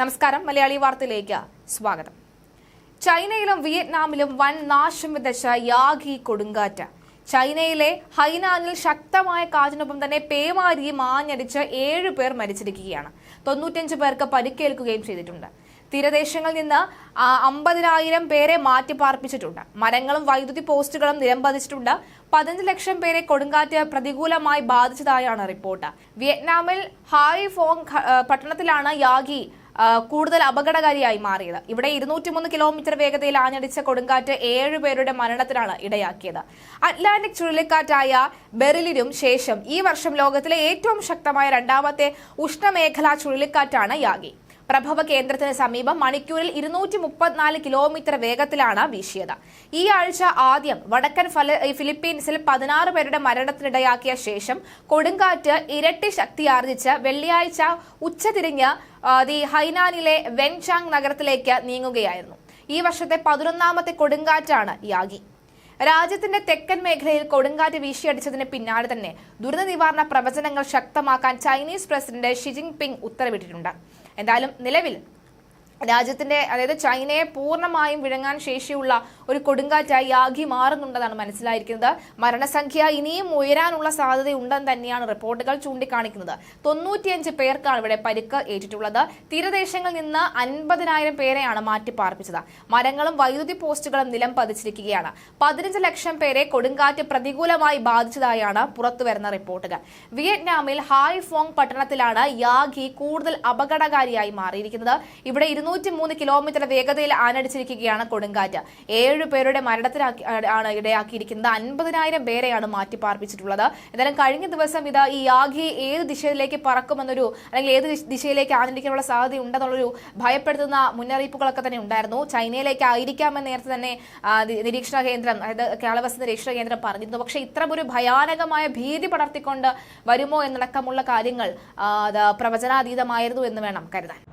നമസ്കാരം. മലയാളി വാർത്തയിലേക്ക് സ്വാഗതം. ചൈനയിലും വിയറ്റ്നാമിലും വൻ നാശം വിതച്ച യാഗി കൊടുങ്കാറ്റ്. ചൈനയിലെ ഹൈനാനിൽ ശക്തമായ കാറ്റിനൊപ്പം തന്നെ പേമാരിയും ആഞ്ഞടിച്ച് ഏഴ് പേർ മരിച്ചിരിക്കുകയാണ്. തൊണ്ണൂറ്റഞ്ച് പേർക്ക് പരിക്കേൽക്കുകയും ചെയ്തിട്ടുണ്ട്. തീരദേശങ്ങളിൽ നിന്ന് അമ്പതിനായിരം പേരെ മാറ്റി പാർപ്പിച്ചിട്ടുണ്ട് മരങ്ങളും വൈദ്യുതി പോസ്റ്റുകളും നിലംപതിച്ചിട്ടുണ്ട് പതിനഞ്ച് ലക്ഷം പേരെ കൊടുങ്കാറ്റ് പ്രതികൂലമായി ബാധിച്ചതായാണ് റിപ്പോർട്ട്. വിയറ്റ്നാമിൽ ഹായ് ഫോങ് പട്ടണത്തിലാണ് യാഗി കൂടുതൽ അപകടകാരിയായി മാറിയത്. ഇവിടെ ഇരുന്നൂറ്റിമൂന്ന് കിലോമീറ്റർ വേഗതയിൽ ആഞ്ഞടിച്ച കൊടുങ്കാറ്റ് ഏഴ് പേരുടെ മരണത്തിനാണ് ഇടയാക്കിയത്. അറ്റ്ലാന്റിക് ചുഴലിക്കാറ്റായ ബെറിലിനും ശേഷം ഈ വർഷം ലോകത്തിലെ ഏറ്റവും ശക്തമായ രണ്ടാമത്തെ ഉഷ്ണമേഖലാ ചുഴലിക്കാറ്റാണ് യാഗി. പ്രഭവ കേന്ദ്രത്തിന് സമീപം മണിക്കൂറിൽ ഇരുന്നൂറ്റി മുപ്പത്തിനാല് കിലോമീറ്റർ വേഗത്തിലാണ് വീശിയത്. ഈ ആഴ്ച ആദ്യം വടക്കൻ ഫിലിപ്പീൻസിൽ പതിനാറ് പേരുടെ മരണത്തിനിടയാക്കിയ ശേഷം കൊടുങ്കാറ്റ് ഇരട്ടി ശക്തിയാർജിച്ച് വെള്ളിയാഴ്ച ഉച്ചതിരിഞ്ഞ് ദി ഹൈനാനിലെ വെൻചാങ് നഗരത്തിലേക്ക് നീങ്ങുകയായിരുന്നു. ഈ വർഷത്തെ പതിനൊന്നാമത്തെ കൊടുങ്കാറ്റാണ് യാഗി രാജ്യത്തിന്റെ തെക്കൻ മേഖലയിൽ കൊടുങ്കാറ്റ് വീശിയടിച്ചതിന് പിന്നാലെ തന്നെ ദുരന്ത നിവാരണ പ്രവചനങ്ങൾ ശക്തമാക്കാൻ ചൈനീസ് പ്രസിഡന്റ് ഷി പിങ് ഉത്തരവിട്ടിട്ടുണ്ട്. എന്തായാലും നിലവിൽ രാജ്യത്തിന്റെ അതായത് ചൈനയെ പൂർണമായും വിഴുങ്ങാൻ ശേഷിയുള്ള ഒരു കൊടുങ്കാറ്റായി യാഗി മാറുന്നുണ്ടെന്നാണ് മനസ്സിലായിരിക്കുന്നത്. മരണസംഖ്യ ഇനിയും ഉയരാനുള്ള സാധ്യത ഉണ്ടെന്ന് തന്നെയാണ് റിപ്പോർട്ടുകൾ ചൂണ്ടിക്കാണിക്കുന്നത്. തൊണ്ണൂറ്റിയഞ്ച് പേർക്കാണ് ഇവിടെ പരിക്ക് ഏറ്റിട്ടുള്ളത്. തീരദേശങ്ങളിൽ നിന്ന് അൻപതിനായിരം പേരെയാണ് മാറ്റി പാർപ്പിച്ചത് മരങ്ങളും വൈദ്യുതി പോസ്റ്റുകളും നിലം പതിച്ചിരിക്കുകയാണ്. പതിനഞ്ച് ലക്ഷം പേരെ കൊടുങ്കാറ്റ് പ്രതികൂലമായി ബാധിച്ചതായാണ് പുറത്തുവരുന്ന റിപ്പോർട്ടുകൾ. വിയറ്റ്നാമിൽ ഹായ് ഫോങ് പട്ടണത്തിലാണ് യാഗി കൂടുതൽ അപകടകാരിയായി മാറിയിരിക്കുന്നത്. ഇവിടെ ഇരുന്നൂറ്റി മൂന്ന് കിലോമീറ്റർ വേഗതയിൽ ആനടിച്ചിരിക്കുകയാണ് കൊടുങ്കാറ്റ്. ഏഴ് പേരുടെ മരണത്തിനാക്കി ആണ് ഇടയാക്കിയിരിക്കുന്നത്. അൻപതിനായിരം പേരെയാണ് മാറ്റി പാർപ്പിച്ചിട്ടുള്ളത് എന്തായാലും കഴിഞ്ഞ ദിവസം ഇത് ഈ യാഗി ഏത് ദിശയിലേക്ക് പറക്കുമെന്നൊരു അല്ലെങ്കിൽ ഏത് ദിശ- ദിശയിലേക്ക് ആനടിക്കാനുള്ള സാധ്യത ഉണ്ടെന്നുള്ളൊരു ഭയപ്പെടുത്തുന്ന മുന്നറിയിപ്പുകളൊക്കെ തന്നെ ഉണ്ടായിരുന്നു. ചൈനയിലേക്ക് ആയിരിക്കാമെന്ന് നേരത്തെ തന്നെ നിരീക്ഷണ കേന്ദ്രം അതായത് കാലാവസ്ഥ നിരീക്ഷണ കേന്ദ്രം പറഞ്ഞിരുന്നു. പക്ഷെ ഇത്രമൊരു ഭയാനകമായ ഭീതി പടർത്തിക്കൊണ്ട് വരുമോ എന്നടക്കമുള്ള കാര്യങ്ങൾ പ്രവചനാതീതമായിരുന്നു എന്ന് വേണം കരുതാൻ.